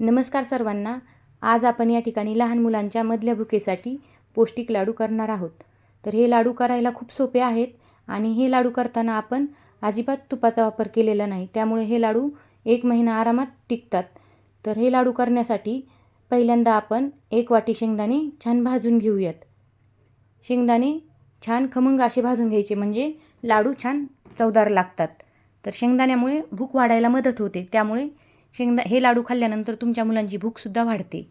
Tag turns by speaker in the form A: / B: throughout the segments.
A: नमस्कार सर्वांना. आज आपण या ठिकाणी लहान मुलांच्या मधल्या भुकेसाठी पौष्टिक लाडू करणार आहोत. तर हे लाडू करायला खूप सोपे आहेत आणि हे लाडू करताना आपण अजिबात तुपाचा वापर केलेला नाही. त्यामुळे हे लाडू एक महिना आरामात टिकतात. तर हे लाडू करण्यासाठी पहिल्यांदा आपण एक वाटी शेंगदाणे छान भाजून घेऊयात. शेंगदाणे छान खमंग असे भाजून घ्यायचे म्हणजे लाडू छान चवदार लागतात. तर शेंगदाण्यामुळे भूक वाढायला मदत होते. त्यामुळे शेंगदा हे लाडू खाल्ल्यानंतर तुमच्या मुलांची भूकसुद्धा वाढते.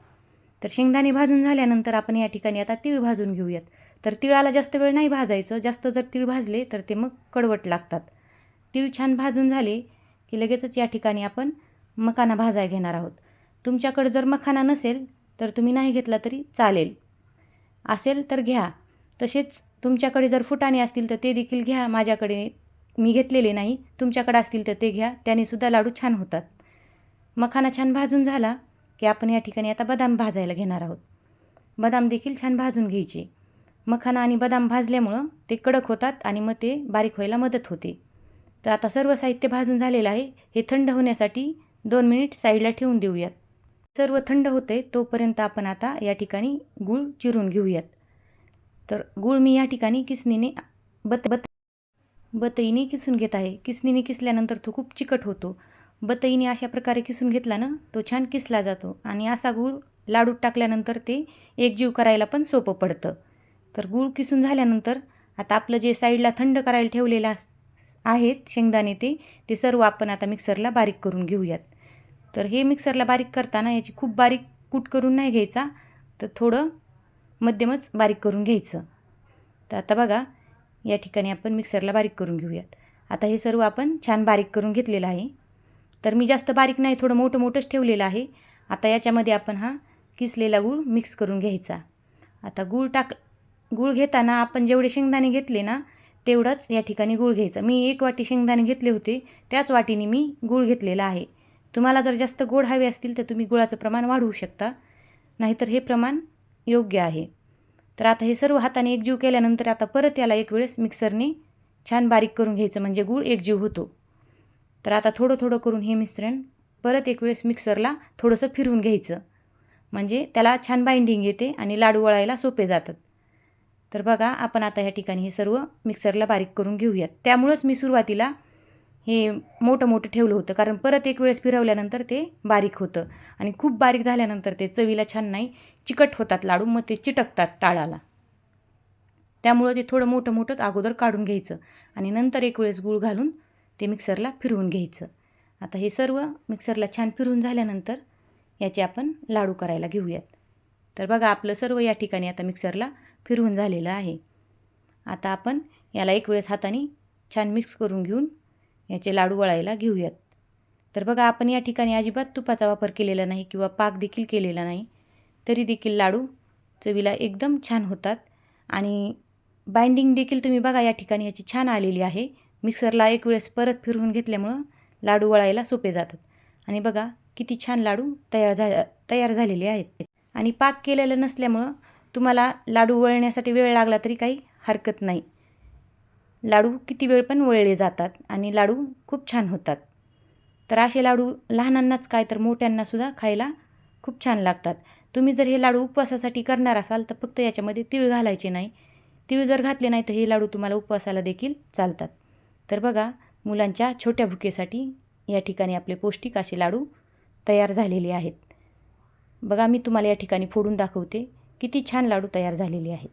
A: तर शेंगदाणे भाजून झाल्यानंतर आपण या ठिकाणी आता तीळ भाजून घेऊयात. तर तिळाला जास्त वेळ नाही भाजायचं. जास्त जर तीळ भाजले तर ते मग कडवट लागतात. तीळ छान भाजून झाले की लगेचच या ठिकाणी आपण मखाना भाजाय घेणार आहोत. तुमच्याकडं जर मखाना नसेल तर तुम्ही नाही घेतला तरी चालेल. असेल तर घ्या. तसेच तुमच्याकडे जर फुटाणे असतील तर ते देखील घ्या. माझ्याकडे मी घेतलेले नाही. तुमच्याकडे असतील तर ते घ्या. त्यानेसुद्धा लाडू छान होतात. मखाना छान भाजून झाला की आपण या ठिकाणी आता बदाम भाजायला घेणार आहोत. बदाम देखील छान भाजून घ्यायचे. मखाना आणि बदाम भाजल्यामुळं ते कडक होतात आणि मग ते बारीक व्हायला मदत होते. तर आता सर्व साहित्य भाजून झालेलं आहे. हे थंड होण्यासाठी दोन मिनिट साईडला ठेवून देऊयात. सर्व थंड होते तोपर्यंत आपण आता या ठिकाणी गूळ चिरून घेऊयात. तर गूळ मी या ठिकाणी किसनीने बत बत बतईने किसून घेत आहे. किसनीने किसल्यानंतर तो खूप चिकट होतो. बतईने अशा प्रकारे किसून घेतला ना तो छान किसला जातो. आणि असा गूळ लाडूत टाकल्यानंतर ते एकजीव करायला पण सोपं पडतं. तर गूळ किसून झाल्यानंतर आता आपलं जे साईडला थंड करायला ठेवलेलं आहेत शेंगदाणे ते ते सर्व आपण आता मिक्सरला बारीक करून घेऊयात. तर हे मिक्सरला बारीक करताना याची खूप बारीक कूट करून नाही घ्यायचा तर थोडं मध्यमच बारीक करून घ्यायचं. तर आता बघा या ठिकाणी आपण मिक्सरला बारीक करून घेऊयात. आता हे सर्व आपण छान बारीक करून घेतलेलं आहे. तर मी जास्त बारीक नाही थोडं मोठं मोठंच ठेवलेलं आहे. आता याच्यामध्ये आपण हा किसलेला गूळ मिक्स करून घ्यायचा. आता गूळ टाक गूळ घेताना आपण जेवढे शेंगदाणे घेतले ना तेवढंच या ठिकाणी गूळ घ्यायचा. मी एक वाटी शेंगदाणे घेतले होते त्याच वाटीने मी गूळ घेतलेला आहे. तुम्हाला जर जास्त गोड हवे असतील तर तुम्ही गुळाचं प्रमाण वाढवू शकता नाहीतर हे प्रमाण योग्य आहे. तर आता हे सर्व हाताने एकजीव केल्यानंतर आता परत याला एक वेळेस मिक्सरने छान बारीक करून घ्यायचं म्हणजे गूळ एकजीव होतो. तर आता थोडं थोडं करून हे मिश्रण परत एक वेळेस मिक्सरला थोडंसं फिरवून घ्यायचं. म्हणजे त्याला छान बाइंडिंग येते आणि लाडू वळायला सोपे जातात. तर बघा आपण आता ह्या ठिकाणी हे सर्व मिक्सरला बारीक करून घेऊयात. त्यामुळंच मी सुरुवातीला हे मोठं मोठं ठेवलं होतं. कारण परत एक वेळेस फिरवल्यानंतर ते बारीक होतं. आणि खूप बारीक झाल्यानंतर ते चवीला छान नाही चिकट होतात लाडू मग ते चिटकतात टाळाला. त्यामुळं ते थोडं मोठं मोठंच अगोदर काढून घ्यायचं. आणि नंतर एक वेळेस गूळ घालून ते मिक्सरला फिरवून घ्यायचं. आता हे सर्व मिक्सरला छान फिरवून झाल्यानंतर याचे आपण लाडू करायला घेऊयात. तर बघा आपलं सर्व या ठिकाणी आता मिक्सरला फिरवून झालेलं आहे. आता आपण याला एक वेळेस हाताने छान मिक्स करून घेऊन याचे लाडू वळायला घेऊयात. तर बघा आपण या ठिकाणी अजिबात तुपाचा वापर केलेला नाही किंवा पाक देखील केलेला नाही तरी देखील लाडू चवीला एकदम छान होतात. आणि बाइंडिंग देखील तुम्ही बघा या ठिकाणी याची छान आलेली आहे. मिक्सरला एक वेळेस परत फिरवून घेतल्यामुळं लाडू वळायला सोपे जातात. आणि बघा किती छान लाडू तयार झा तयार झालेले आहेत. आणि पाक केलेलं नसल्यामुळं तुम्हाला लाडू वळण्यासाठी वेळ लागला तरी काही हरकत नाही. लाडू किती वेळ पण वळले जातात आणि लाडू खूप छान होतात. तर असे लाडू लहानांनाच काय तर मोठ्यांनासुद्धा खायला खूप छान लागतात. तुम्ही जर हे लाडू उपवासासाठी करणार असाल तर फक्त याच्यामध्ये तीळ घालायचे नाही. तीळ जर घातले नाही तर हे लाडू तुम्हाला उपवासाला देखील चालतात. तर बघा मुलांच्या छोट्या भुकेसाठी या ठिकाणी आपले पौष्टिक असे लाडू तयार झालेले आहेत. बघा मी तुम्हाला या ठिकाणी फोडून दाखवते. किती छान लाडू तयार झालेले आहेत.